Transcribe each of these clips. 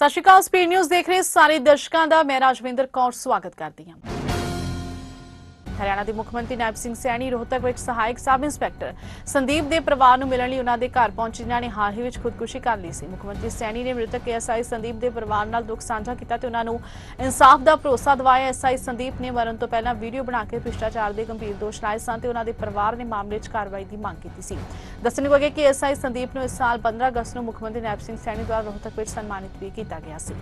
ਸਤਿ ਸ਼੍ਰੀ ਅਕਾਲ, speed news ਦੇਖ ਰਹੇ ਸਾਰੇ ਦਰਸ਼ਕਾਂ ਦਾ, ਮੈਂ ਰਾਜਵਿੰਦਰ ਕੌਰ, ਸਵਾਗਤ ਕਰਦੀ ਹਾਂ। ਹਰਿਆਣਾ ਦੇ ਮੁੱਖ ਮੰਤਰੀ ਨਾਇਬ ਸਿੰਘ ਸੈਣੀ, ਰੋਹਤਕ ਵਿੱਚ ਸਹਾਇਕ ਸਬ ਇੰਸਪੈਕਟਰ ਸੰਦੀਪ ਦੇ ਪਰਿਵਾਰ ਨੂੰ ਮਿਲਣ ਲਈ ਉਹਨਾਂ ਦੇ ਘਰ ਪਹੁੰਚੇ, ਜਿਨ੍ਹਾਂ ਨੇ ਹਾਲ ਹੀ ਵਿੱਚ ਖੁਦਕੁਸ਼ੀ ਕਰ ਲਈ ਸੀ। ਮੁੱਖ ਮੰਤਰੀ ਸੈਣੀ ਨੇ ਮ੍ਰਿਤਕ ਐਸਆਈ ਸੰਦੀਪ ਦੇ ਪਰਿਵਾਰ ਨਾਲ ਦੁੱਖ ਸਾਂਝਾ ਕੀਤਾ ਤੇ ਉਹਨਾਂ ਨੂੰ ਇਨਸਾਫ ਦਾ ਭਰੋਸਾ ਦਿਵਾਇਆ। ਐਸਆਈ ਸੰਦੀਪ ਨੇ ਮਰਨ ਤੋਂ ਪਹਿਲਾਂ ਵੀਡੀਓ ਬਣਾ ਕੇ ਭ੍ਰਿਸ਼ਟਾਚਾਰ ਦੇ ਗੰਭੀਰ ਦੋਸ਼ ਲਾਏ ਸਨ ਤੇ ਉਹਨਾਂ ਦੇ ਪਰਿਵਾਰ ਨੇ ਮਾਮਲੇ 'ਚ ਕਾਰਵਾਈ ਦੀ ਮੰਗ ਕੀਤੀ ਸੀ। ਦੱਸਣਯੋਗ ਹੈ ਕਿ ਐਸਆਈ ਸੰਦੀਪ ਨੂੰ ਇਸ ਸਾਲ 15 ਅਗਸਤ ਨੂੰ ਮੁੱਖ ਮੰਤਰੀ ਨਾਇਬ ਸਿੰਘ ਸੈਣੀ ਦੁਆਰਾ ਰੋਹਤਕ ਵਿੱਚ ਸਨਮਾਨਿਤ ਵੀ ਕੀਤਾ ਗਿਆ ਸੀ।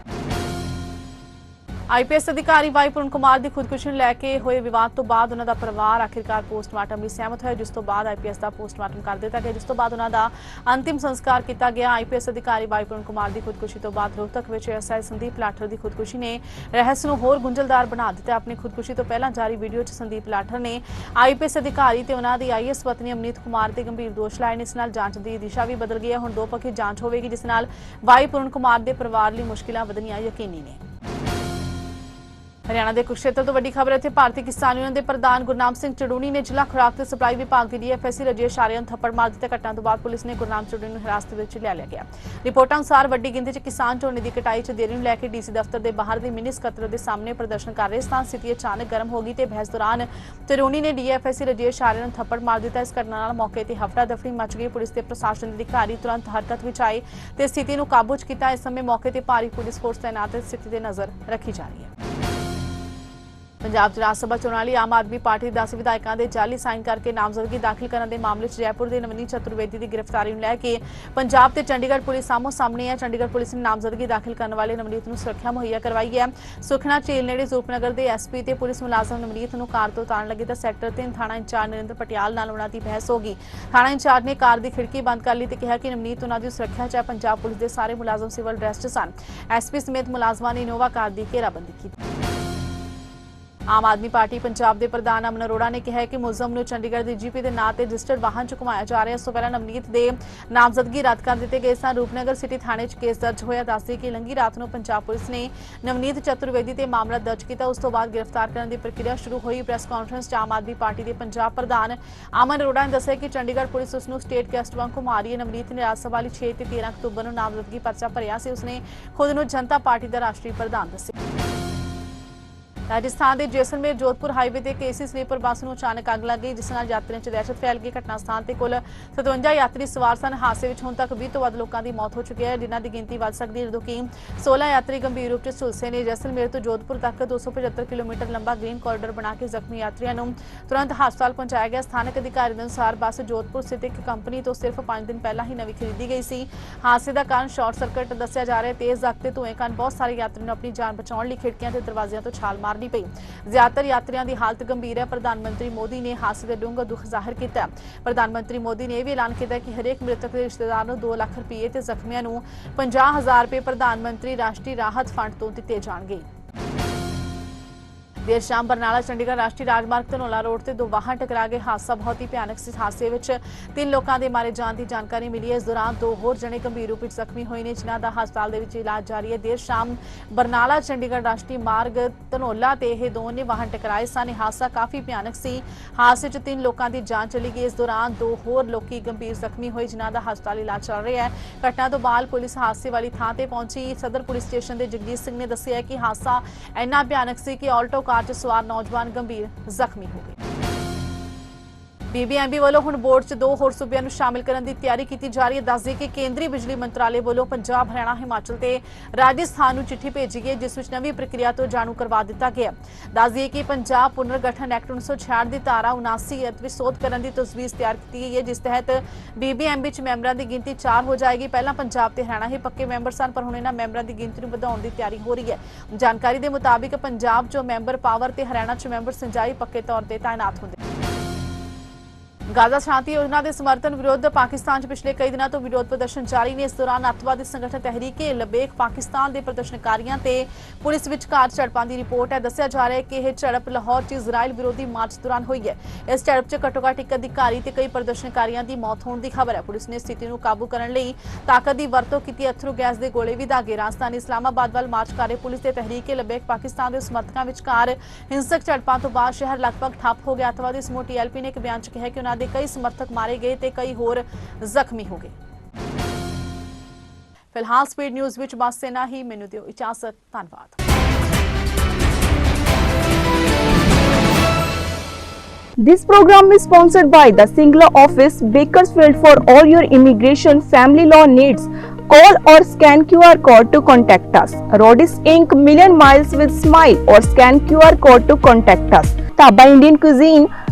ਆਈਪੀਐਸ ਅਧਿਕਾਰੀ ਵਾਈ ਪੂਰਨ ਕੁਮਾਰ ਦੀ ਖੁਦਕੁਸ਼ੀ ਨੂੰ ਲੈ ਕੇ ਹੋਏ ਵਿਵਾਦ ਤੋਂ ਬਾਅਦ ਉਹਨਾਂ ਦਾ ਪਰਿਵਾਰ ਆਖਿਰਕਾਰ ਪੋਸਟਮਾਰਟਮ ਲਈ ਸਹਿਮਤ ਹੋਇਆ, ਜਿਸ ਤੋਂ ਬਾਅਦ ਆਈਪੀਐਸ ਦਾ ਪੋਸਟਮਾਰਟਮ ਕਰ ਦਿੱਤਾ ਗਿਆ, ਜਿਸ ਤੋਂ ਬਾਅਦ ਉਹਨਾਂ ਦਾ ਅੰਤਿਮ ਸੰਸਕਾਰ ਕੀਤਾ ਗਿਆ। ਆਈਪੀਐਸ ਅਧਿਕਾਰੀ ਵਾਈ ਪੂਰਨ ਕੁਮਾਰ ਦੀ ਖੁਦਕੁਸ਼ੀ ਤੋਂ ਬਾਅਦ ਰੋਹਤਕ ਵਿੱਚ ਐਸਆਈ ਸੰਦੀਪ ਲਾਠਰ ਦੀ ਖੁਦਕੁਸ਼ੀ ਨੇ ਰਹਿਸ ਨੂੰ ਹੋਰ ਗੁੰਝਲਦਾਰ ਬਣਾ ਦਿੱਤਾ। ਆਪਣੀ ਖੁਦਕੁਸ਼ੀ ਤੋਂ ਪਹਿਲਾਂ ਜਾਰੀ ਵੀਡੀਓ 'ਚ ਸੰਦੀਪ ਲਾਠਰ ਨੇ ਆਈਪੀਐਸ ਅਧਿਕਾਰੀ ਤੇ ਉਹਨਾਂ ਦੀ ਆਈਐਸ ਪਤਨੀ ਅਮਨੀਤ ਕੁਮਾਰ ਤੇ ਗੰਭੀਰ ਦੋਸ਼ ਲਾਏ ਨੇ। ਇਸ ਨਾਲ ਜਾਂਚ ਦੀ ਦਿਸ਼ਾ ਵੀ ਬਦਲ ਗਈ ਹੈ। ਹੁਣ ਦੋ ਪੱਖੀ ਜਾਂਚ ਹੋਵੇਗੀ, ਜਿਸ ਨਾਲ ਵਾਈ ਪੂਰਨ ਕੁਮਾਰ ਦੇ ਪਰਿਵਾਰ ਲਈ ਮੁਸ਼ਕਿਲਾਂ ਵਧਣੀਆਂ ਯਕੀਨੀ ਨੇ। ਹਰਿਆਣਾ ਦੇ ਕੁਸ਼ੇਤਰ ਤੋਂ ਵੱਡੀ ਖਬਰ ਇੱਥੇ ਭਾਰਤੀ ਕਿਸਾਨ ਯੂਨੀਅਨ ਦੇ ਪ੍ਰਧਾਨ ਗੁਰਨਾਮ ਸਿੰਘ ਚੜੂਣੀ ਨੇ ਜ਼ਿਲ੍ਹਾ ਖੁਰਾਕ ਤੇ ਸਪਲਾਈ ਵਿਭਾਗ ਦੀ ਡੀਐਫਐਸਸੀ ਰਜੇਸ਼ ਆਰਿਆਂ ਨੂੰ ਥੱਪੜ ਮਾਰ ਦਿੱਤਾ। ਘਟਨਾ ਤੋਂ ਬਾਅਦ ਪੁਲਿਸ ਨੇ ਗੁਰਨਾਮ ਚੜੂਣੀ ਨੂੰ ਹਿਰਾਸਤ ਵਿੱਚ ਲੈ ਲਿਆ ਗਿਆ। ਰਿਪੋਰਟਾਂ ਅਨੁਸਾਰ ਵੱਡੀ ਗਿਣਤੀ 'ਚ ਕਿਸਾਨ ਝੋਨੇ ਦੀ ਕਟਾਈ 'ਚ ਦੇਰੀ ਨੂੰ ਲੈ ਕੇ ਡੀਸੀ ਦਫ਼ਤਰ ਦੇ ਬਾਹਰ ਦੀ ਮਿਨੀ ਸਕੱਤਰ ਦੇ ਸਾਹਮਣੇ ਪ੍ਰਦਰਸ਼ਨ ਕਰ ਰਹੇ ਸਨ। ਸਥਿਤੀ ਅਚਾਨਕ ਗਰਮ ਹੋ ਗਈ ਤੇ ਬਹਿਸ ਦੌਰਾਨ ਚੜੂਣੀ ਨੇ ਡੀਐਫਐਸਸੀ ਰਜੇਸ਼ ਆਰਿਆਂ ਨੂੰ ਥੱਪੜ ਮਾਰ ਦਿੱਤਾ। ਇਸ ਘਟਨਾ ਨਾਲ ਮੌਕੇ ਤੇ ਹਫੜਾ ਦਫੜੀ ਮਚ ਗਈ। ਪੁਲਿਸ ਤੇ ਪ੍ਰਸ਼ਾਸਨ ਦੇ ਅਧਿਕਾਰੀ ਤੁਰੰਤ ਹਰਕਤ ਵਿੱਚ ਆਏ ਤੇ ਸਥਿਤੀ ਨੂੰ ਕਾਬੂ 'ਚ ਕੀਤਾ। ਇਸ ਸਮੇਂ ਮੌਕੇ ਤੇ ਭਾਰੀ ਪੁਲਿਸ ਫੋਰਸ ਤਾਇਨਾਤ ਸਥਿਤੀ ਤੇ ਨਜ਼ਰ ਰੱਖੀ ਜਾ ਰਹੀ ਹੈ। ਪੰਜਾਬ 'ਚ ਰਾਜ ਸਭਾ ਚੋਣਾਂ ਲਈ ਆਮ ਆਦਮੀ ਪਾਰਟੀ ਦੇ 10 ਵਿਧਾਇਕਾਂ ਦੇ ਜਾਲੀ ਸਾਈਨ ਕਰਕੇ ਨਾਮਜ਼ਦਗੀ ਦਾਖਲ ਕਰਨ ਦੇ ਮਾਮਲੇ 'ਚ ਜੈਪੁਰ ਦੇ ਨਵਨੀਤ ਚਤੁਰਵੇਦੀ ਦੀ ਗ੍ਰਿਫਤਾਰੀ ਨੂੰ ਲੈ ਕੇ ਪੰਜਾਬ ਤੇ ਚੰਡੀਗੜ੍ਹ ਪੁਲਿਸ ਸਾਹਮੋ ਸਾਹਮਣੇ ਹੈ ਚੰਡੀਗੜ੍ਹ ਪੁਲਿਸ ਨੇ ਨਾਮਜ਼ਦਗੀ ਦਾਖਲ ਕਰਨ ਵਾਲੇ ਨਵਨੀਤ ਨੂੰ ਸੁਰੱਖਿਆ ਮੁਹੱਈਆ ਕਰਵਾਈ ਹੈ। ਸੁਖਨਾ ਝੀਲ ਨੇੜੇ ਜ਼ੂਪਨਗਰ ਦੇ ਐਸਪੀ ਤੇ ਪੁਲਿਸ ਮੁਲਾਜ਼ਮ ਨਵਨੀਤ ਨੂੰ ਕਾਰ ਤੋਂ ਉਤਾਰਨ ਲੱਗੇ ਤਾਂ ਸੈਕਟਰ 3 ਥਾਣਾ ਇੰਚਾਰਜ ਨਰਿੰਦਰ ਪਟਿਆਲ ਨਾਲ ਉਹਨਾਂ ਦੀ ਬਹਿਸ ਹੋ ਗਈ। ਥਾਣਾ ਇੰਚਾਰਜ ਨੇ ਕਾਰ ਦੀ ਖਿੜਕੀ ਬੰਦ ਕਰ ਲਈ ਤੇ ਕਿਹਾ ਕਿ ਨਵਨੀਤ ਉਹਨਾਂ ਦੀ ਸੁਰੱਖਿਆ 'ਚ ਪੰਜਾਬ ਪੁਲਿਸ ਦੇ ਸਾਰੇ ਮੁਲਾਜ਼ਮ ਸਿਵਲ ਡਰੈਸ 'ਚ ਸਨ। ਐਸਪੀ ਸਮੇਤ ਮੁਲਾਜ਼ਮਾਂ ਨੇ ਇਨੋਵਾ ਕਾਰ ਦੀ ਘੇਰਾਬੰਦੀ ਕੀਤੀ। ਆਮ ਆਦਮੀ ਪਾਰਟੀ ਪੰਜਾਬ ਦੇ ਪ੍ਰਧਾਨ ਅਮਨ ਅਰੋੜਾ ਨੇ ਕਿਹਾ ਹੈ ਕਿ ਮੁਲਜ਼ਮ ਨੂੰ ਚੰਡੀਗੜ੍ਹ ਦੀ ਜੀਪੀ ਦੇ ਨਾਂ ਤੇ ਰਜਿਸਟਰਡ ਵਾਹਨ ਚ ਘੁਮਾਇਆ ਜਾ ਰਿਹਾ ਹੈ। ਤੋਂ ਪਹਿਲਾਂ ਨਵਨੀਤ ਦੇ ਨਾਮਜ਼ਦਗੀ ਰੱਦ ਕਰ ਦਿੱਤੇ ਗਏ ਸਨ। ਰੂਪਨਗਰ ਸਿਟੀ ਥਾਣੇ 'ਚ ਕੇਸ ਦਰਜ ਹੋਇਆ। ਦੱਸਦੇ ਕਿ ਲੰਗੀ ਰਾਤ ਨੂੰ ਪੰਜਾਬ ਪੁਲਿਸ ਨੇ ਨਵਨੀਤ ਚਤੁਰਵੇਦੀ ਤੇ ਮਾਮਲਾ ਦਰਜ ਕੀਤਾ। ਉਸ ਤੋਂ ਬਾਅਦ ਗ੍ਰਿਫਤਾਰ ਕਰਨ ਦੀ ਪ੍ਰਕਿਰਿਆ ਸ਼ੁਰੂ ਹੋਈ। ਪ੍ਰੈਸ ਕਾਨਫਰੰਸ 'ਚ ਆਮ ਆਦਮੀ ਪਾਰਟੀ ਦੇ ਪੰਜਾਬ ਪ੍ਰਧਾਨ ਅਮਨ ਅਰੋੜਾ ਨੇ ਦੱਸਿਆ ਕਿ ਚੰਡੀਗੜ੍ਹ ਪੁਲਿਸ ਉਸ ਨੂੰ ਸਟੇਟ ਗੈਸਟ ਵਾਂਗ ਘੁਮਾ ਰਹੀ ਹੈ। ਨਵਨੀਤ ਨੇ ਰਾਜ ਸਭਾ ਲਈ 6 ਤੇ 13 ਅਕਤੂਬਰ ਨੂੰ ਨਾਮਜ਼ਦਗੀ ਪਰਚਾ ਭਰਿਆ ਸੀ। ਉਸਨੇ ਖੁਦ ਨੂੰ ਜਨਤਾ ਪਾਰਟੀ ਦਾ ਰਾਸ਼ਟਰੀ ਪ੍ਰਧਾਨ ਦੱਸਿਆ। ਰਾਜਸਥਾਨ ਦੇ ਜੈਸਲਮੇਰ ਜੋਧਪੁਰ ਹਾਈਵੇ ਤੇ ਕੇਸੀ ਸਲੀਪਰ ਬੱਸ ਨੂੰ ਅਚਾਨਕ ਅੱਗ ਲੱਗ ਗਈ, ਜਿਸ ਨਾਲ ਯਾਤਰੀਆਂ 'ਚ ਦਹਿਸ਼ਤ ਫੈਲ ਗਈ। ਘਟਨਾ ਸਥਾਨ ਤੇ ਕੁੱਲ 57 ਯਾਤਰੀ ਸਵਾਰ ਸਨ। ਹਾਦਸੇ ਵਿੱਚ ਹੁਣ ਤੱਕ 20 ਤੋਂ ਵੱਧ ਲੋਕਾਂ ਦੀ ਮੌਤ ਹੋ ਚੁੱਕੀ ਹੈ, ਜਿਨ੍ਹਾਂ ਦੀ ਗਿਣਤੀ ਵੱਧ ਸਕਦੀ ਹੈ, ਜਦੋਂ ਕਿ 16 ਯਾਤਰੀ ਗੰਭੀਰ ਰੂਪ 'ਚ ਝੁਲਸੇ ਨੇ। ਜੈਸਲਮੇਰ ਤੋਂ ਜੋਧਪੁਰ ਤੱਕ 275 ਕਿਲੋਮੀਟਰ ਲੰਬਾ ਗ੍ਰੀਨ ਕੋਰੀਡੋਰ ਬਣਾ ਕੇ ਜ਼ਖਮੀ ਯਾਤਰੀਆਂ ਨੂੰ ਤੁਰੰਤ ਹਸਪਤਾਲ ਪਹੁੰਚਾਇਆ ਗਿਆ। ਸਥਾਨਕ ਅਧਿਕਾਰੀ ਦੇ ਅਨੁਸਾਰ ਬੱਸ ਜੋਧਪੁਰ ਸਥਿਤ ਇੱਕ ਕੰਪਨੀ ਤੋਂ ਸਿਰਫ 5 ਦਿਨ ਪਹਿਲਾਂ ਹੀ ਨਵੀਂ ਖਰੀਦੀ ਗਈ ਸੀ। ਹਾਦਸੇ ਦਾ ਕਾਰਨ ਸ਼ਾਰਟ ਸਰਕਟ ਦੱਸਿਆ ਜਾ ਰਿਹਾ ਤੇਜ਼ ਤੇਜ਼ ਰਫ਼ਤਾਰ ਧੂਏ ਕਾਰਨ ਬਹੁਤ ਸਾਰੇ ਯਾਤਰੀ ਨੂੰ ਆਪਣੀ ਜਾਨ ਬਚਾਉਣ ਲਈ ਖਿੜਕੀਆਂ ਤੇ ਦਰਵਾਜ਼ਿਆਂ ਤੋਂ ਛਾਲ ਮਾਰ ਮਾਰਨੀ ਪਈ। ਜ਼ਿਆਦਾਤਰ ਯਾਤਰੀਆਂ ਦੀ ਹਾਲਤ ਗੰਭੀਰ ਹੈ। ਪ੍ਰਧਾਨ ਮੰਤਰੀ ਮੋਦੀ ਨੇ ਹਾਦਸੇ ਦੇ ਡੂੰਘਾ ਦੁੱਖ ਜ਼ਾਹਿਰ ਕੀਤਾ ਪ੍ਰਧਾਨ ਮੰਤਰੀ ਮੋਦੀ ਨੇ ਇਹ ਵੀ ਐਲਾਨ ਕੀਤਾ ਕਿ ਹਰੇਕ ਮ੍ਰਿਤਕ ਦੇ ਰਿਸ਼ਤੇਦਾਰ ਨੂੰ 2 ਲੱਖ ਰੁਪਏ ਤੇ ਜ਼ਖਮੀਆਂ ਨੂੰ 50000 ਰੁਪਏ ਪ੍ਰਧਾਨ ਮੰਤਰੀ ਰਾਸ਼ਟਰੀ ਰਾਹਤ ਫੰਡ ਤੋਂ ਦਿੱਤੇ ਜਾਣਗੇ। ਦੇਰ ਸ਼ਾਮ ਬਰਨਾਲਾ ਚੰਡੀਗੜ੍ਹ ਰਾਸ਼ਟਰੀ ਰਾਜਮਾਰਗ ਧਨੋਲਾ ਰੋਡ ਤੇ ਦੋ ਵਾਹਨ ਟਕਰਾ ਗਏ। ਹਾਦਸਾ ਬਹੁਤ ਹੀ ਭਿਆਨਕ ਸੀ। ਹਾਦਸੇ ਵਿੱਚ ਤਿੰਨ ਲੋਕਾਂ ਦੇ ਮਾਰੇ ਜਾਣ ਦੀ ਜਾਣਕਾਰੀ ਮਿਲੀ ਹੈ। ਇਸ ਦੌਰਾਨ ਦੋ ਹੋਰ ਜਣੇ ਗੰਭੀਰ ਰੂਪ ਵਿੱਚ ਜ਼ਖਮੀ ਹੋਏ ਨੇ, ਜਿਨ੍ਹਾਂ ਦਾ ਹਸਪਤਾਲ ਦੇ ਵਿੱਚ ਇਲਾਜ ਜਾਰੀ ਹੈ। ਦੇਰ ਸ਼ਾਮ ਬਰਨਾਲਾ ਚੰਡੀਗੜ੍ਹ ਰਾਸ਼ਟਰੀ ਮਾਰਗ ਧਨੋਲਾ ਤੇ ਇਹ ਦੋਨੇ ਵਾਹਨ ਟਕਰਾਏ ਸਨ। ਹਾਦਸਾ ਕਾਫੀ ਭਿਆਨਕ ਸੀ। ਹਾਦਸੇ 'ਚ ਤਿੰਨ ਲੋਕਾਂ ਦੀ ਜਾਨ ਚਲੀ ਗਈ। ਇਸ ਦੌਰਾਨ ਦੋ ਹੋਰ ਲੋਕੀ ਗੰਭੀਰ ਜ਼ਖਮੀ ਹੋਏ, ਜਿਨ੍ਹਾਂ ਦਾ ਹਸਪਤਾਲ ਇਲਾਜ ਚੱਲ ਰਿਹਾ ਹੈ। ਘਟਨਾ ਤੋਂ ਬਾਅਦ ਪੁਲਿਸ ਹਾਦਸੇ ਵਾਲੀ ਥਾਂ ਤੇ ਪਹੁੰਚੀ। ਸਦਰ ਪੁਲਿਸ ਸਟੇਸ਼ਨ ਦੇ ਜਗਦੀਸ਼ ਸਿੰਘ ਨੇ ਦੱਸਿਆ ਕਿ ਹਾਦਸਾ ਇੰਨਾ ਭਿਆਨਕ ਸੀ ਕਿ ਆਲਟੋ ਕਾਰ 'ਚ ਸਵਾਰ ਨੌਜਵਾਨ ਗੰਭੀਰ ਜ਼ਖਮੀ ਹੋ ਗਏ। ਬੀਬੀਐਮਬੀ ਵੱਲੋਂ ਹੁਣ ਬੋਰਡ 'ਚ ਦੋ ਹੋਰ ਸੂਬਿਆਂ ਨੂੰ ਸ਼ਾਮਿਲ ਕਰਨ ਦੀ ਤਿਆਰੀ ਕੀਤੀ ਜਾ ਰਹੀ ਹੈ। ਦੱਸਦੇ ਕਿ ਕੇਂਦਰੀ ਬਿਜਲੀ ਮੰਤਰਾਲੇ ਵੱਲੋਂ ਪੰਜਾਬ ਹਰਿਆਣਾ ਹਿਮਾਚਲ ਤੇ ਰਾਜਸਥਾਨ ਨੂੰ ਚਿੱਠੀ ਭੇਜੀ ਗਈ ਹੈ, ਜਿਸ ਵਿੱਚ ਨਵੀਂ ਪ੍ਰਕਿਰਿਆ ਤੋਂ ਜਾਣੂ ਕਰਵਾ ਦਿੱਤਾ ਗਿਆ ਦੱਸਦੇ ਕਿ ਪੰਜਾਬ ਪੁਨਰਗਠਨ ਐਕਟ 1966 ਦੀ ਧਾਰਾ 79 ਵਿੱਚ ਸੋਧ ਕਰਨ ਦੀ ਤਜਵੀਜ਼ ਤਿਆਰ ਕੀਤੀ ਗਈ ਹੈ ਜਿਸ ਤਹਿਤ ਬੀਬੀਐਮਬੀ 'ਚ ਮੈਂਬਰਾਂ ਦੀ ਗਿਣਤੀ 4 ਹੋ ਜਾਏਗੀ। ਪਹਿਲਾਂ ਪੰਜਾਬ ਤੇ ਹਰਿਆਣਾ ਹੀ ਪੱਕੇ ਮੈਂਬਰ ਸਨ ਪਰ ਹੁਣ ਇਹਨਾਂ ਮੈਂਬਰਾਂ ਦੀ ਗਿਣਤੀ ਨੂੰ ਵਧਾਉਣ ਦੀ ਤਿਆਰੀ ਹੋ ਰਹੀ ਹੈ। ਜਾਣਕਾਰੀ ਦੇ ਮੁਤਾਬਿਕ ਪੰਜਾਬ 'ਚੋਂ ਮੈਂਬਰ ਪਾਵਰ ਤੇ ਹਰਿਆਣਾ 'ਚ ਮੈਂਬਰ ਸਿੰਜਾਈ ਪੱਕੇ ਤੌਰ ਤੇ ਤਾਇਨਾਤ ਹੁੰਦੇ ਗਾਜ਼ਾ ਸ਼ਾਂਤੀ ਯੋਜਨਾ ਦੇ ਸਮਰਥਨ ਵਿਰੁੱਧ ਪਾਕਿਸਤਾਨ 'ਚ ਪਿਛਲੇ ਕਈ ਦਿਨਾਂ ਤੋਂ ਵਿਰੋਧ ਪ੍ਰਦਰਸ਼ਨ ਜਾਰੀ ਨੇ। ਇਸ ਦੌਰਾਨ ਅੱਤਵਾਦੀ ਸੰਗਠਨ ਤਹਿਰੀਕੇ ਲਬੇਕ ਪਾਕਿਸਤਾਨ ਦੇ ਪ੍ਰਦਰਸ਼ਨਕਾਰੀਆਂ ਤੇ ਪੁਲਿਸ ਵਿਚਕਾਰ ਝੜਪਾਂ ਦੀ ਰਿਪੋਰਟ ਹੈ। ਦੱਸਿਆ ਜਾ ਰਿਹਾ ਹੈ ਕਿ ਇਹ ਝੜਪ ਲਾਹੌਰ 'ਚ ਇਜ਼ਰਾਈਲ ਵਿਰੋਧੀ ਮਾਰਚ ਦੌਰਾਨ ਹੋਈ ਹੈ। ਇਸ ਝੜਪ 'ਚ ਘੱਟੋ-ਘੱਟ ਇੱਕ ਅਧਿਕਾਰੀ ਤੇ ਕਈ ਪ੍ਰਦਰਸ਼ਨਕਾਰੀਆਂ ਦੀ ਮੌਤ ਹੋਣ ਦੀ ਖਬਰ ਹੈ। ਪੁਲਿਸ ਨੇ ਸਥਿਤੀ ਨੂੰ ਕਾਬੂ ਕਰਨ ਲਈ ਤਾਕਤ ਦੀ ਵਰਤੋਂ ਕੀਤੀ। ਅਥਰੂ ਗੈਸ ਦੇ ਗੋਲੇ ਵੀ ਦਾਗੇ ਰਾਜਧਾਨੀ ਇਸਲਾਮਾਬਾਦ ਵੱਲ ਮਾਰਚ ਕਰ ਰਹੇ ਪੁਲਿਸ ਦੇ ਤਹਿਰੀਕੇ ਲਬੇਕ ਪਾਕਿਸਤਾਨ ਦੇ ਸਮਰਥਕਾਂ ਵਿਚਕਾਰ ਹਿੰਸਕ ਝੜਪਾਂ ਤੋਂ ਬਾਅਦ ਸ਼ਹਿਰ ਲਗਭਗ ਠੱਪ ਹੋ ਗਿਆ। ਅਥਵਾਦੀ ਸਮੂਹ ਟੀਐਲਪੀ ਨੇ ਇੱਕ ਬਿਆਨ 'ਚ ਕਿਹਾ ਕਿ ਉਹਨਾਂ ਦੇ ਕਈ ਸਮਰਥਕ ਮਾਰੇ ਗਏ ਤੇ ਕਈ ਹੋਰ ਜ਼ਖਮੀ ਹੋ ਗਏ ਫਿਲਹਾਲ ਸਪੀਡ ਨਿਊਜ਼ ਵਿੱਚ ਬਸ ਇਨਾ ਹੀ ਮੈਨੂੰ ਦਿਓ ਇਜਾਜ਼ਤ ਧੰਨਵਾਦ This program is sponsored by the Singla office, Bakersfield for all your immigration family law needs. Call or scan QR code to contact us. Rodis Inc. Million Miles with Smile or scan QR code to contact us. Taba Indian Cuisine,